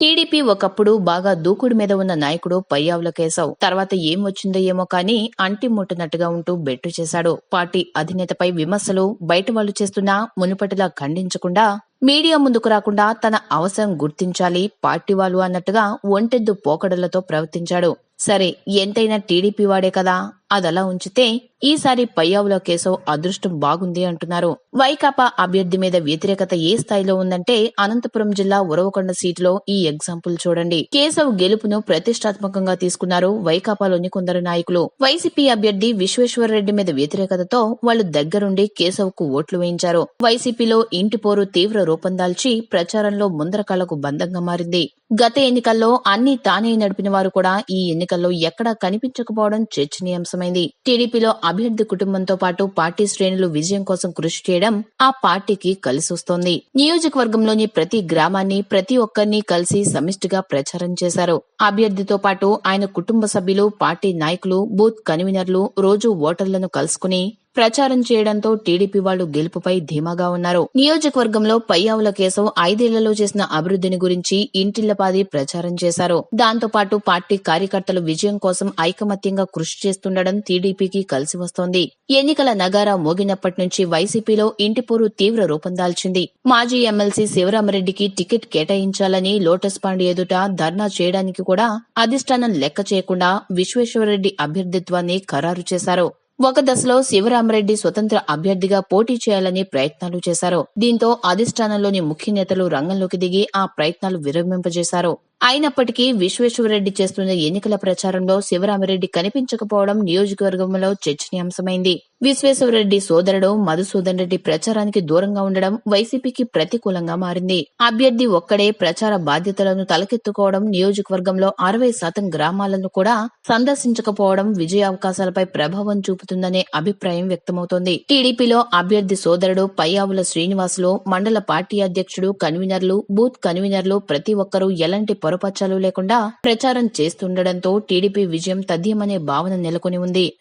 TDP ఒకప్పుడు బాగా దూకుడు మీద ఉన్న నాయకుడు పయ్యావుల కేశవ్. తర్వాత ఏం వచ్చిందో ఏమో కానీ అంటి ముట్టనట్టుగా ఉంటూ బెట్టు చేశాడు. పార్టీ అధినేతపై విమర్శలు బయట వాళ్ళు చేస్తున్నా మునుపటిలా ఖండించకుండా మీడియా ముందుకు రాకుండా తన అవసరం గుర్తించాలి పార్టీ వాళ్ళు అన్నట్టుగా ఒంటెద్దు పోకడలతో ప్రవర్తించాడు. సరే ఎంతైనా టీడీపీ వాడే కదా. అదలా ఉంచితే ఈసారి పయ్యావుల కేశవ్ అదృష్టం బాగుంది అంటున్నారు. వైకాపా అభ్యర్థి మీద వ్యతిరేకత ఏ స్థాయిలో ఉందంటే అనంతపురం జిల్లా ఉరవకొండ సీటులో ఈ ఎగ్జాంపుల్ చూడండి. కేశవ్ గెలుపును ప్రతిష్టాత్మకంగా తీసుకున్నారు వైకాపాలోని కొందరు నాయకులు. వైసీపీ అభ్యర్థి విశ్వేశ్వర రెడ్డి మీద వ్యతిరేకతతో వాళ్ళు దగ్గరుండి కేశవ్కు ఓట్లు వేయించారు. వైసీపీలో ఇంటి పోరు తీవ్ర రూపం దాల్చి ప్రచారంలో ముందరకాలకు బంధంగా మారింది. గత ఎన్నికల్లో అన్ని తానే నడిపిన వారు కూడా ఈ ఎన్నికల్లో ఎక్కడా కనిపించకపోవడం చర్చనీయాంశమైంది. టీడీపీలో అభ్యర్థి కుటుంబంతో పాటు పార్టీ శ్రేణులు విజయం కోసం కృషి చేయడం ఆ పార్టీకి కలిసొస్తోంది. నియోజకవర్గంలోని ప్రతి గ్రామాన్ని ప్రతి ఒక్కరిని కలిసి సమిష్టిగా ప్రచారం చేశారు. అభ్యర్థితో పాటు ఆయన కుటుంబ సభ్యులు పార్టీ నాయకులు బూత్ కన్వీనర్లు రోజు ఓటర్లను కలుసుకుని ప్రచారం చేయడంతో టీడీపీ వాళ్ళు గెలుపుపై ధీమాగా ఉన్నారు. నియోజకవర్గంలో పయ్యావుల కేశవ్ ఐదేళ్ళలో చేసిన అభివృద్ధిని గురించి ఇంటిల్లపాది ప్రచారం చేశారు. దాంతో పాటు పార్టీ కార్యకర్తలు విజయం కోసం ఐకమత్యంగా కృషి చేస్తుండడం టీడీపీకి కలిసి వస్తోంది. ఎన్నికల నగారా మోగినప్పటి నుంచి వైసీపీలో ఇంటిపోరు తీవ్ర రూపం దాల్చింది. మాజీ ఎమ్మెల్సీ శివరామరెడ్డికి టికెట్ కేటాయించాలని లోటస్ పాండ్ ఎదుట ధర్నా చేయడానికి కూడా అధిష్టానం లెక్క చేయకుండా విశ్వేశ్వరరెడ్డి అభ్యర్థిత్వాన్ని ఖరారు చేశారు. ఒక దశలో శివరామరెడ్డి స్వతంత్ర అభ్యర్థిగా పోటీ చేయాలని ప్రయత్నాలు చేశారు. దీంతో అధిష్టానంలోని ముఖ్య నేతలు రంగంలోకి దిగి ఆ ప్రయత్నాలు విరమింపజేశారు. అయినప్పటికీ విశ్వేశ్వరరెడ్డి చేస్తున్న ఎన్నికల ప్రచారంలో శివరామరెడ్డి కనిపించకపోవడం నియోజకవర్గంలో చర్చనీయాంశమైంది. విశ్వేశ్వరరెడ్డి సోదరుడు మధుసూదన్ రెడ్డి ప్రచారానికి దూరంగా ఉండడం వైసీపీకి ప్రతికూలంగా మారింది. అభ్యర్థి ఒక్కడే ప్రచార బాధ్యతలను తలకెత్తుకోవడం నియోజకవర్గంలో అరవై శాతం గ్రామాలను కూడా సందర్శించకపోవడం విజయ అవకాశాలపై ప్రభావం చూపుతుందనే అభిప్రాయం వ్యక్తమవుతోంది. టీడీపీలో అభ్యర్థి సోదరుడు పయ్యావుల శ్రీనివాసులు మండల పార్టీ అధ్యక్షుడు కన్వీనర్లు బూత్ కన్వీనర్లు ప్రతి ఒక్కరూ ఎలాంటి పొరపచ్చాలు లేకుండా ప్రచారం చేస్తుండటంతో టీడీపీ విజయం తథ్యమనే భావన నెలకొని ఉంది.